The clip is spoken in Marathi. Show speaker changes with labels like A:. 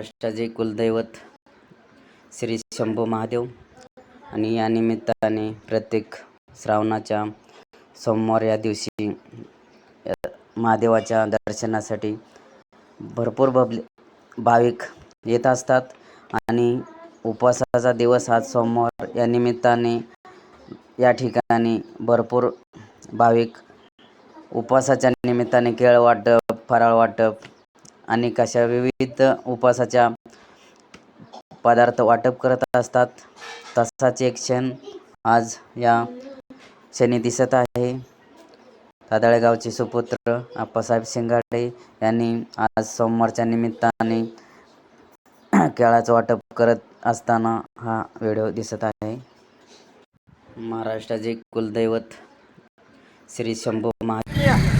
A: महाराष्ट्राचे कुलदैवत श्री शंभू महादेव. आणि या निमित्ताने प्रत्येक श्रावणाच्या सोमवार या दिवशी महादेवाच्या दर्शनासाठी भरपूर बबले भाविक येत असतात. आणि उपवासाचा दिवस आज सोमवार या निमित्ताने या ठिकाणी भरपूर भाविक उपवासाच्या निमित्ताने केळ वाटप फराळ वाटप अनेक अशा विविध उपवासाच्या पदार्थ वाटप करत असतात तसाच एक क्षण आज या क्षणी दिसत आहे. तादळेगावचे सुपुत्र आप्पासाहेब शिंगाडे यांनी आज सोमवारच्या निमित्ताने केळाचं वाटप करत असताना हा व्हिडिओ दिसत आहे. महाराष्ट्राचे कुलदैवत श्री शंभू महा